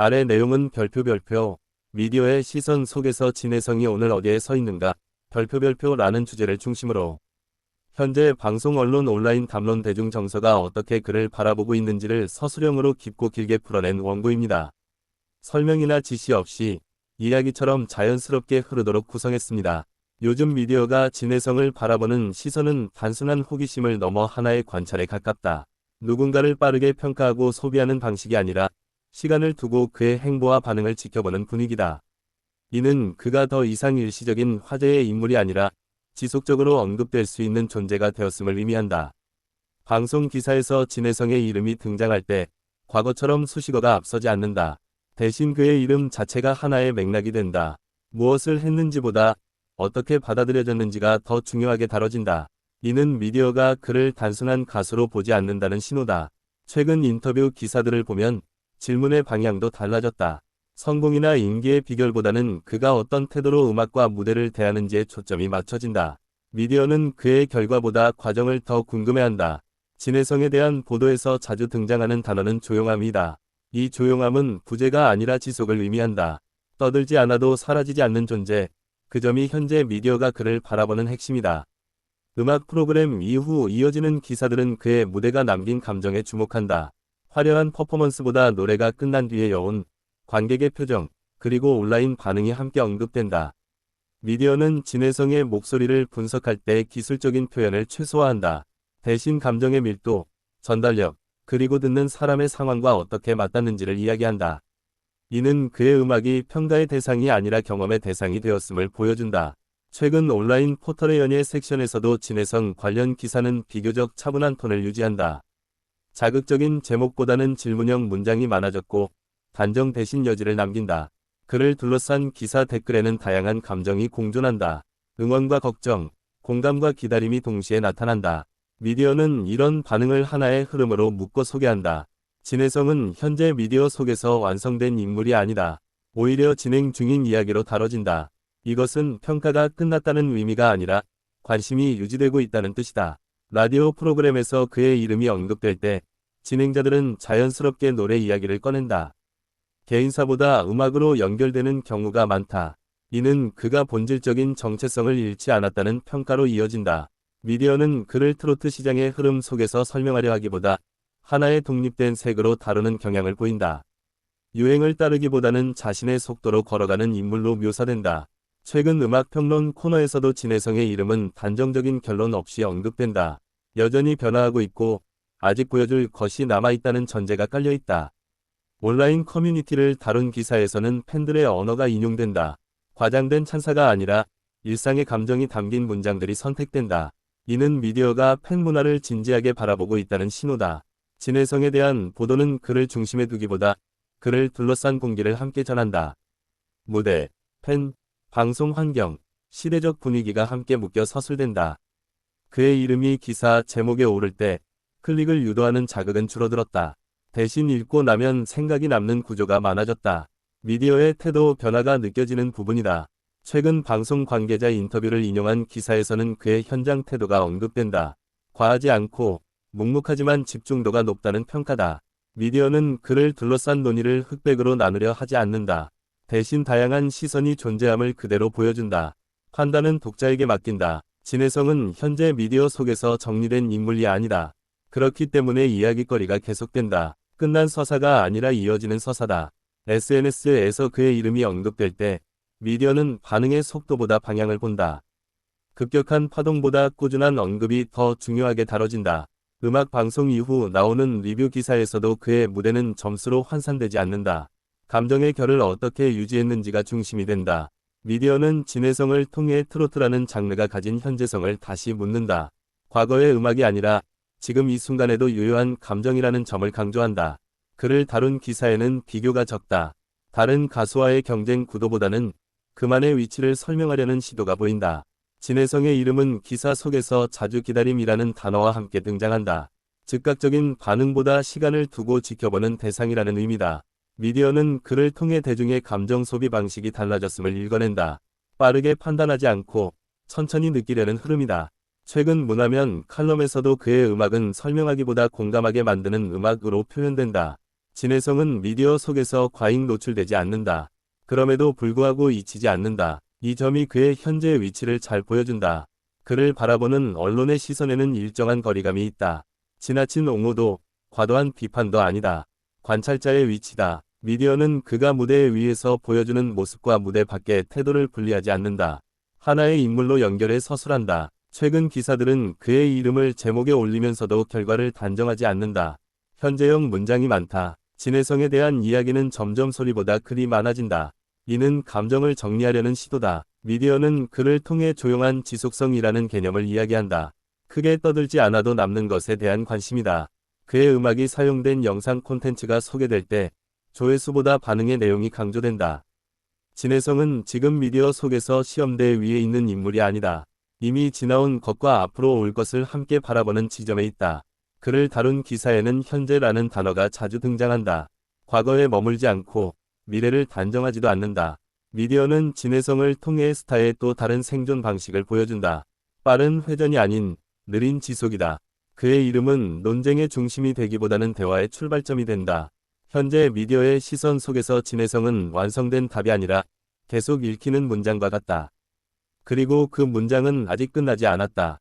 아래 내용은 별표 별표 미디어의 시선 속에서 진혜성이 오늘 어디에 서 있는가 별표 별표라는 주제를 중심으로 현재 방송 언론 온라인 담론 대중 정서가 어떻게 그를 바라보고 있는지를 서술형으로 깊고 길게 풀어낸 원고입니다. 설명이나 지시 없이 이야기처럼 자연스럽게 흐르도록 구성했습니다. 요즘 미디어가 진혜성을 바라보는 시선은 단순한 호기심을 넘어 하나의 관찰에 가깝다. 누군가를 빠르게 평가하고 소비하는 방식이 아니라 시간을 두고 그의 행보와 반응을 지켜보는 분위기다. 이는 그가 더 이상 일시적인 화제의 인물이 아니라 지속적으로 언급될 수 있는 존재가 되었음을 의미한다. 방송 기사에서 진혜성의 이름이 등장할 때 과거처럼 수식어가 앞서지 않는다. 대신 그의 이름 자체가 하나의 맥락이 된다. 무엇을 했는지보다 어떻게 받아들여졌는지가 더 중요하게 다뤄진다. 이는 미디어가 그를 단순한 가수로 보지 않는다는 신호다. 최근 인터뷰 기사들을 보면 질문의 방향도 달라졌다. 성공이나 인기의 비결보다는 그가 어떤 태도로 음악과 무대를 대하는지에 초점이 맞춰진다. 미디어는 그의 결과보다 과정을 더 궁금해한다. 진혜성에 대한 보도에서 자주 등장하는 단어는 조용함이다. 이 조용함은 부재가 아니라 지속을 의미한다. 떠들지 않아도 사라지지 않는 존재. 그 점이 현재 미디어가 그를 바라보는 핵심이다. 음악 프로그램 이후 이어지는 기사들은 그의 무대가 남긴 감정에 주목한다. 화려한 퍼포먼스보다 노래가 끝난 뒤의 여운, 관객의 표정, 그리고 온라인 반응이 함께 언급된다. 미디어는 진혜성의 목소리를 분석할 때 기술적인 표현을 최소화한다. 대신 감정의 밀도, 전달력, 그리고 듣는 사람의 상황과 어떻게 맞닿는지를 이야기한다. 이는 그의 음악이 평가의 대상이 아니라 경험의 대상이 되었음을 보여준다. 최근 온라인 포털의 연예 섹션에서도 진혜성 관련 기사는 비교적 차분한 톤을 유지한다. 자극적인 제목보다는 질문형 문장이 많아졌고 단정 대신 여지를 남긴다. 그를 둘러싼 기사 댓글에는 다양한 감정이 공존한다. 응원과 걱정, 공감과 기다림이 동시에 나타난다. 미디어는 이런 반응을 하나의 흐름으로 묶어 소개한다. 진혜성은 현재 미디어 속에서 완성된 인물이 아니다. 오히려 진행 중인 이야기로 다뤄진다. 이것은 평가가 끝났다는 의미가 아니라 관심이 유지되고 있다는 뜻이다. 라디오 프로그램에서 그의 이름이 언급될 때 진행자들은 자연스럽게 노래 이야기를 꺼낸다. 개인사보다 음악으로 연결되는 경우가 많다. 이는 그가 본질적인 정체성을 잃지 않았다는 평가로 이어진다. 미디어는 그를 트로트 시장의 흐름 속에서 설명하려 하기보다 하나의 독립된 색으로 다루는 경향을 보인다. 유행을 따르기보다는 자신의 속도로 걸어가는 인물로 묘사된다. 최근 음악평론 코너에서도 진혜성의 이름은 단정적인 결론 없이 언급된다. 여전히 변화하고 있고 아직 보여줄 것이 남아있다는 전제가 깔려있다. 온라인 커뮤니티를 다룬 기사에서는 팬들의 언어가 인용된다. 과장된 찬사가 아니라 일상의 감정이 담긴 문장들이 선택된다. 이는 미디어가 팬 문화를 진지하게 바라보고 있다는 신호다. 진혜성에 대한 보도는 그를 중심에 두기보다 그를 둘러싼 공기를 함께 전한다. 무대, 팬, 방송 환경, 시대적 분위기가 함께 묶여 서술된다. 그의 이름이 기사 제목에 오를 때 클릭을 유도하는 자극은 줄어들었다. 대신 읽고 나면 생각이 남는 구조가 많아졌다. 미디어의 태도 변화가 느껴지는 부분이다. 최근 방송 관계자 인터뷰를 인용한 기사에서는 그의 현장 태도가 언급된다. 과하지 않고 묵묵하지만 집중도가 높다는 평가다. 미디어는 그를 둘러싼 논의를 흑백으로 나누려 하지 않는다. 대신 다양한 시선이 존재함을 그대로 보여준다. 판단은 독자에게 맡긴다. 진혜성은 현재 미디어 속에서 정리된 인물이 아니다. 그렇기 때문에 이야기거리가 계속된다. 끝난 서사가 아니라 이어지는 서사다. SNS에서 그의 이름이 언급될 때 미디어는 반응의 속도보다 방향을 본다. 급격한 파동보다 꾸준한 언급이 더 중요하게 다뤄진다. 음악 방송 이후 나오는 리뷰 기사에서도 그의 무대는 점수로 환산되지 않는다. 감정의 결을 어떻게 유지했는지가 중심이 된다. 미디어는 진혜성을 통해 트로트라는 장르가 가진 현재성을 다시 묻는다. 과거의 음악이 아니라 지금 이 순간에도 유효한 감정이라는 점을 강조한다. 그를 다룬 기사에는 비교가 적다. 다른 가수와의 경쟁 구도보다는 그만의 위치를 설명하려는 시도가 보인다. 진혜성의 이름은 기사 속에서 자주 기다림이라는 단어와 함께 등장한다. 즉각적인 반응보다 시간을 두고 지켜보는 대상이라는 의미다. 미디어는 그를 통해 대중의 감정 소비 방식이 달라졌음을 읽어낸다. 빠르게 판단하지 않고 천천히 느끼려는 흐름이다. 최근 문화면 칼럼에서도 그의 음악은 설명하기보다 공감하게 만드는 음악으로 표현된다. 진해성은 미디어 속에서 과잉 노출되지 않는다. 그럼에도 불구하고 잊히지 않는다. 이 점이 그의 현재 위치를 잘 보여준다. 그를 바라보는 언론의 시선에는 일정한 거리감이 있다. 지나친 옹호도 과도한 비판도 아니다. 관찰자의 위치다. 미디어는 그가 무대 위에서 보여주는 모습과 무대 밖의 태도를 분리하지 않는다. 하나의 인물로 연결해 서술한다. 최근 기사들은 그의 이름을 제목에 올리면서도 결과를 단정하지 않는다. 현재형 문장이 많다. 진해성에 대한 이야기는 점점 소리보다 글이 많아진다. 이는 감정을 정리하려는 시도다. 미디어는 그를 통해 조용한 지속성이라는 개념을 이야기한다. 크게 떠들지 않아도 남는 것에 대한 관심이다. 그의 음악이 사용된 영상 콘텐츠가 소개될 때 조회수보다 반응의 내용이 강조된다. 진해성은 지금 미디어 속에서 시험대 위에 있는 인물이 아니다. 이미 지나온 것과 앞으로 올 것을 함께 바라보는 지점에 있다. 그를 다룬 기사에는 현재라는 단어가 자주 등장한다. 과거에 머물지 않고 미래를 단정하지도 않는다. 미디어는 진해성을 통해 스타의 또 다른 생존 방식을 보여준다. 빠른 회전이 아닌 느린 지속이다. 그의 이름은 논쟁의 중심이 되기보다는 대화의 출발점이 된다. 현재 미디어의 시선 속에서 진해성은 완성된 답이 아니라 계속 읽히는 문장과 같다. 그리고 그 문장은 아직 끝나지 않았다.